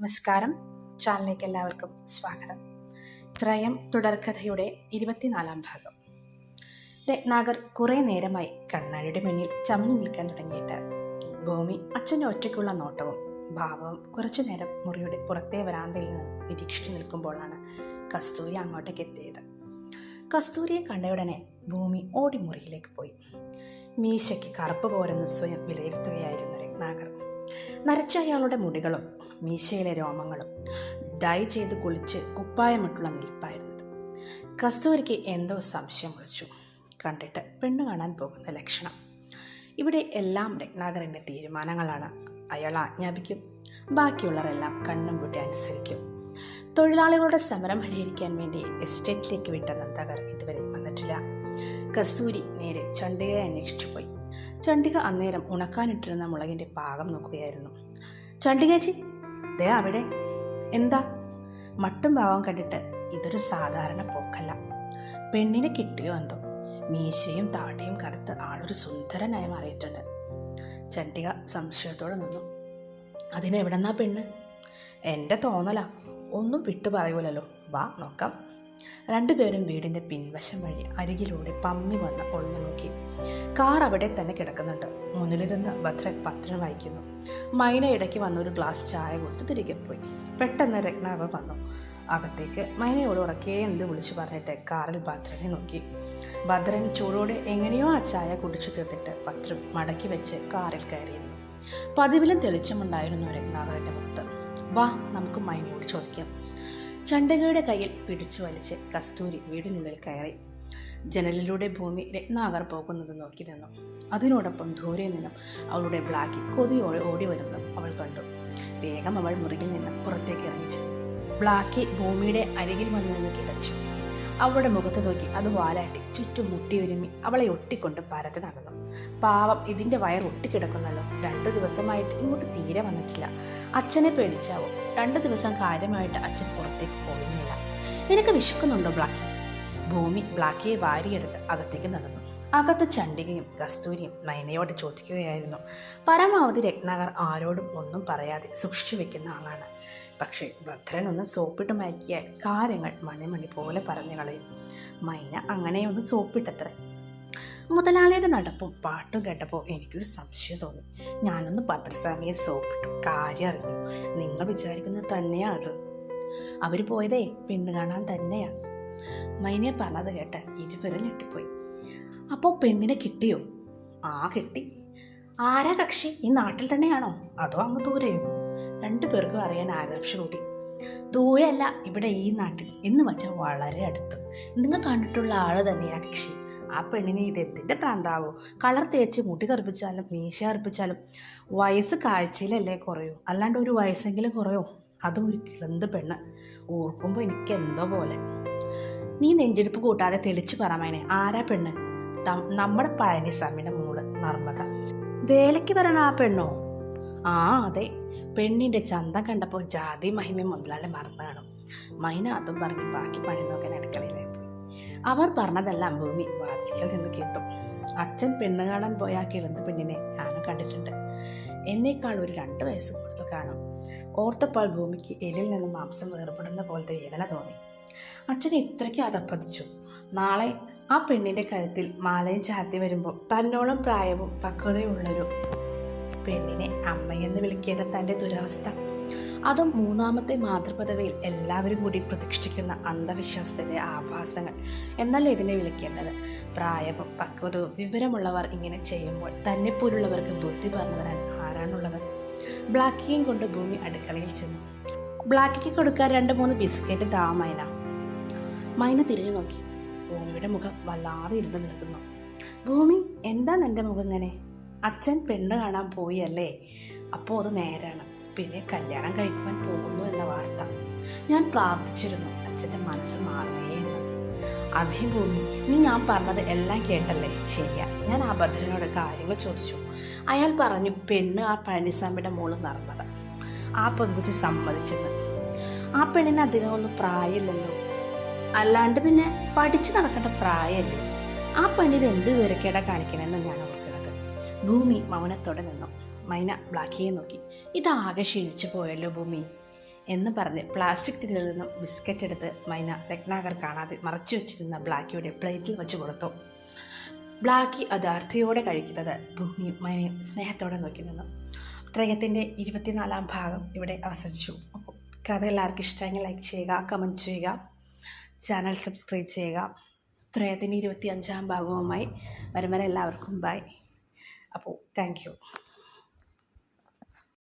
നമസ്കാരം. ചാനലിലേക്ക് എല്ലാവർക്കും സ്വാഗതം. ത്രയം തുടർക്കഥയുടെ ഇരുപത്തിനാലാം ഭാഗം. രത്നാകർ കുറേ നേരമായി കണ്ണാടിയുടെ മുന്നിൽ ചമഞ്ഞു നിൽക്കാൻ തുടങ്ങിയിട്ട് ഭൂമി അച്ഛന്റെ ഒറ്റയ്ക്കുള്ള നോട്ടവും ഭാവവും കുറച്ചു നേരം മുറിയുടെ പുറത്തെ വരാന്തയിൽ നിന്ന് നിരീക്ഷിച്ചു നിൽക്കുമ്പോഴാണ് കസ്തൂരി അങ്ങോട്ടേക്ക് എത്തിയത്. കസ്തൂരിയെ കണ്ടയുടനെ ഭൂമി ഓടി മുറിയിലേക്ക് പോയി. മീശയ്ക്ക് കറുപ്പ് പോരെന്ന് സ്വയം വിലയിരുത്തുകയായിരുന്നു രത്നാകർ നരച്ച അയാളുടെ മുടികളും മീശയിലെ രോമങ്ങളും ഡൈ ചെയ്ത് കുളിച്ച് കുപ്പായമിട്ടുള്ള നിൽപ്പായിരുന്നത് കസ്തൂരിക്ക് എന്തോ സംശയം വിളിച്ചു. കണ്ടിട്ട് പെണ്ണു കാണാൻ പോകുന്ന ലക്ഷണം. ഇവിടെ എല്ലാം രത്നാകരന്റെ തീരുമാനങ്ങളാണ്. അയാൾ ആജ്ഞാപിക്കും. ബാക്കിയുള്ളവരെല്ലാം കണ്ണും പൂട്ടി അനുസരിക്കും. തൊഴിലാളികളുടെ സമരം പരിഹരിക്കാൻ വേണ്ടി എസ്റ്റേറ്റിലേക്ക് വിട്ട നന്ദകർ ഇതുവരെ വന്നിട്ടില്ല. കസ്തൂരി നേരെ ചണ്ഡികയെ അന്വേഷിച്ചു പോയി. ചണ്ഡിക അന്നേരം ഉണക്കാനിട്ടിരുന്ന മുളകിന്റെ പാകം നോക്കുകയായിരുന്നു. ചണ്ഡികേച്ചി ദേ അവിടെ. എന്താ? മട്ടും ഭാവം കണ്ടിട്ട് ഇതൊരു സാധാരണ പോക്കല്ല. പെണ്ണിനെ കിട്ടിയോ എന്തോ? മീശയും താടിയും കറുത്ത് ആളൊരു സുന്ദരനായി മാറിയിട്ടുണ്ട്. ചണ്ടിക സംശയത്തോടെ നിന്നു. അതിനെവിടെന്നാ പെണ്ണ്? എന്റെ തോന്നലാ. ഒന്നും വിട്ടു പറയൂലല്ലോ. വാ നോക്കാം. രണ്ടുപേരും വീടിന്റെ പിൻവശം വഴി അരികിലൂടെ പമ്മി വന്ന് ഒളിഞ്ഞു നോക്കി. കാർ അവിടെ തന്നെ കിടക്കുന്നുണ്ട്. മുന്നിലിരുന്ന് ഭദ്രൻ പത്രം വായിക്കുന്നു. മൈന ഇടയ്ക്ക് വന്ന് ഒരു ഗ്ലാസ് ചായ കൊടുത്ത് തിരികെ പോയി. പെട്ടെന്ന് രത്നാവ് വന്നു. അകത്തേക്ക് മൈനയോട് ഉറക്കെ എന്ത് വിളിച്ചു പറഞ്ഞിട്ട് കാറിൽ ഭദ്രനെ നോക്കി. ഭദ്രൻ ചൂടോടെ എങ്ങനെയോ ആ ചായ കുടിച്ചു തീർത്തിട്ട് പത്രം മടക്കി വെച്ച് കാറിൽ കയറിയിരുന്നു. പതിവിലും തെളിച്ചമുണ്ടായിരുന്നു രത്നാകരന്റെ മുഖത്ത്. വാ നമുക്ക് മൈനയോട് ചോദിക്കാം. ചണ്ഡകയുടെ കയ്യിൽ പിടിച്ചു വലിച്ച് കസ്തൂരി വീടിനുള്ളിൽ കയറി. ജനലിലൂടെ ഭൂമി രത്നാകർ പോകുന്നത് നോക്കി നിന്നു. അതിനോടൊപ്പം ദൂരെ നിന്നും അവളുടെ ബ്ലാക്കി കൊതിയോടെ ഓടി വരുന്നതും അവൾ കണ്ടു. വേഗം അവൾ മുറിയിൽ നിന്ന് പുറത്തേക്ക് ഇറങ്ങിച്ചു ബ്ലാക്കി ഭൂമിയുടെ അരികിൽ വന്നു കിതച്ചു. അവളുടെ മുഖത്ത് നോക്കി അത് വാലാട്ടി ചുറ്റും മുട്ടിയൊരുമി അവളെ ഒട്ടിക്കൊണ്ട് പരത്തി നടന്നു. പാവം ഇതിന്റെ വയർ ഒട്ടിക്കിടക്കുന്നല്ലോ. രണ്ടു ദിവസമായിട്ട് ഇങ്ങോട്ട് തീരെ വന്നിട്ടില്ല. അച്ഛനെ പേടിച്ചാവും. രണ്ടു ദിവസം കാര്യമായിട്ട് അച്ഛൻ പുറത്തേക്ക് പോയിരുന്നില്ല. നിനക്ക് വിശക്കുന്നുണ്ടോ ബ്ലാക്കി? ഭൂമി ബ്ലാക്കിയെ വാരിയെടുത്ത് അകത്തേക്ക് നടന്നു. അകത്ത് ചണ്ഡികയും കസ്തൂരിയും നയനയോട് ചോദിക്കുകയായിരുന്നു. പരമാവധി രത്നാകർ ആരോടും ഒന്നും പറയാതെ സൂക്ഷിച്ചു വെക്കുന്ന ആളാണ്. പക്ഷേ ഭദ്രൻ ഒന്ന് സോപ്പിട്ട് മയക്കിയാൽ കാര്യങ്ങൾ മണിമണി പോലെ പറഞ്ഞു കളയും. മൈന അങ്ങനെയൊന്ന് സോപ്പിട്ടത്രേ. മുതലാളിയുടെ നടപ്പും പാട്ടും കേട്ടപ്പോൾ എനിക്കൊരു സംശയം തോന്നി. ഞാനൊന്ന് ഭദ്രസ്വാമിയെ സോപ്പിട്ടു. കാര്യം അറിഞ്ഞു. നിങ്ങൾ വിചാരിക്കുന്നത് തന്നെയാ അത്. അവർ പോയതേ പെണ്ണ് കാണാൻ തന്നെയാ. മൈനയെ പറഞ്ഞത് കേട്ട് ഇരുവരും ഞെട്ടിപ്പോയി. അപ്പോൾ പെണ്ണിനെ കിട്ടിയോ? ആ കിട്ടി. ആരാ കക്ഷി? ഈ നാട്ടിൽ തന്നെയാണോ? അതോ അങ്ങ് ദൂരെയോ? രണ്ടു പേർക്കും അറിയാൻ ആകാംക്ഷ കൂടി ദൂരെയല്ല ഇവിടെ ഈ നാട്ടിൽ. എന്ന് വെച്ചാൽ വളരെ അടുത്ത്. നിങ്ങൾ കണ്ടിട്ടുള്ള ആൾ തന്നെയാ കക്ഷി. ആ പെണ്ണിനെ ഇത് എന്തിന്റെ പ്രാന്താവോ? കളർ തേച്ച് മുടി കറുപ്പിച്ചാലും മീശ കറുപ്പിച്ചാലും വയസ്സ് കാഴ്ചയിലല്ലേ കുറയോ. അല്ലാണ്ട് ഒരു വയസ്സെങ്കിലും കുറയോ? അതും ഒരു കിളന്ത് പെണ്ണ്. ഓർക്കുമ്പോൾ എനിക്ക് എന്തോ പോലെ. നീ നെഞ്ചെടുപ്പ് കൂട്ടാതെ തെളിച്ച് പറമേനെ ആരാ പെണ്ണ്? നമ്മുടെ പഴനിസ്വാമിയുടെ മോൾ നർമ്മദ. വേലയ്ക്ക് വരണ ആ പെണ്ണോ? ആ അതെ. പെണ്ണിന്റെ ചന്തം കണ്ടപ്പോൾ ജാതി മഹിമ മുതലാളി മറന്നു കാണും. മൈന അതും പറഞ്ഞ് ബാക്കി പണി നോക്കാൻ അടുക്കളയിലേക്ക് പോയി. അവർ പറഞ്ഞതെല്ലാം ഭൂമി വാതിൽക്കൽ നിന്ന് കേട്ടു. അച്ഛൻ പെണ്ണ് കാണാൻ പോയ ആ കിളന്ത് പെണ്ണിനെ ഞാനും കണ്ടിട്ടുണ്ട്. എന്നേക്കാൾ ഒരു രണ്ട് വയസ്സ് കൂടുതൽ കാണും. ഓർത്തപ്പോൾ ഭൂമിക്ക് എലിൽ നിന്ന് മാംസം വേർപെടുന്ന പോലത്തെ വേദന തോന്നി. അച്ഛൻ ഇത്രയ്ക്ക് അതപ്പതിച്ചു. നാളെ ആ പെണ്ണിന്റെ കഴുത്തിൽ മാലയും ചാത്തി വരുമ്പോൾ തന്നോളം പ്രായവും പക്വതയുമുള്ളൊരു പെണ്ണിനെ അമ്മയെന്ന് വിളിക്കേണ്ട തന്റെ ദുരവസ്ഥ. അതും മൂന്നാമത്തെ മാതൃപദവിയിൽ എല്ലാവരും കൂടി പ്രതീക്ഷിക്കുന്ന അന്ധവിശ്വാസത്തിന്റെ ആഭാസങ്ങൾ. എന്നല്ല ഇതിനെ വിളിക്കേണ്ടത് പ്രായവും പക്വതവും വിവരമുള്ളവർ ഇങ്ങനെ ചെയ്യുമ്പോൾ തന്നെ തന്നെപ്പോലുള്ളവർക്ക് ബുദ്ധി പറഞ്ഞു തരാൻ ആരാണുള്ളത്? ബ്ലാക്കിയും കൊണ്ട് ഭൂമി അടുക്കളയിൽ ചെന്നു. ബ്ലാക്കിക്ക് കൊടുക്കാൻ രണ്ട് മൂന്ന് ബിസ്ക്കറ്റ് താ മൈന. മൈന തിരിഞ്ഞു നോക്കി. ഭൂമിയുടെ മുഖം വല്ലാതെ ഇരുണ്ട് നിൽക്കുന്നു. ഭൂമി എന്താ എന്റെ മുഖം ഇങ്ങനെ? അച്ഛൻ പെണ്ണ് കാണാൻ പോയി അല്ലേ അപ്പോൾ അത് നേരാണ്. പിന്നെ കല്യാണം കഴിക്കുവാൻ പോകുന്നു എന്ന വാർത്ത. ഞാൻ പ്രാർത്ഥിച്ചിരുന്നു. അച്ഛന്റെ മനസ്സ് മാറണേ എന്ന്. അതേ ഭൂമി നീ ഞാൻ പറഞ്ഞത് എല്ലാം കേട്ടല്ലേ? ശരിയാ. ഞാൻ ആ ഭദ്രനോട് കാര്യങ്ങൾ ചോദിച്ചു. അയാൾ പറഞ്ഞു പെണ്ണ് ആ പഴനിസ്വാമിയുടെ മോൾ നടന്നത്. ആ പെൺകുട്ടി സമ്മതിച്ചെന്ന്. ആ പെണ്ണിന് അധികം ഒന്നും പ്രായമില്ലല്ലോ. അല്ലാണ്ട് പിന്നെ പഠിച്ചു നടക്കേണ്ട പ്രായമല്ലേ ആ പണിയിൽ എന്ത് വിവരക്കേടാ കാണിക്കണമെന്ന് ഞാൻ ഓർക്കുന്നത്. ഭൂമി മൗനത്തോടെ നിന്നു. മൈന ബ്ലാക്കിയെ നോക്കി. ഇതാകെ ക്ഷീണിച്ചു പോയല്ലോ ഭൂമി. എന്ന് പറഞ്ഞ് പ്ലാസ്റ്റിക് ടിന്നിൽ നിന്നും ബിസ്ക്കറ്റ് എടുത്ത് മൈന രത്നാകർ കാണാതെ മറച്ചു വെച്ചിരുന്ന ബ്ലാക്കിയുടെ പ്ലേറ്റിൽ വെച്ച് കൊടുത്തു. ബ്ലാക്കി അതാർത്ഥയോടെ കഴിക്കുന്നത് ഭൂമി മൈനയും സ്നേഹത്തോടെ നോക്കി നിന്നു. ത്രയത്തിന്റെ ഇരുപത്തിനാലാം ഭാഗം ഇവിടെ അവസാനിച്ചു. കഥ എല്ലാവർക്കും ഇഷ്ടമെങ്കിൽ ലൈക്ക് ചെയ്യുക കമന്റ് ചെയ്യുക. ചാനൽ സബ്സ്ക്രൈബ് ചെയ്യുക. ത്രയത്തിന്റെ ഇരുപത്തി അഞ്ചാം ഭാഗവുമായി വരും വരെ എല്ലാവർക്കും ബൈ അപ്പോൾ താങ്ക്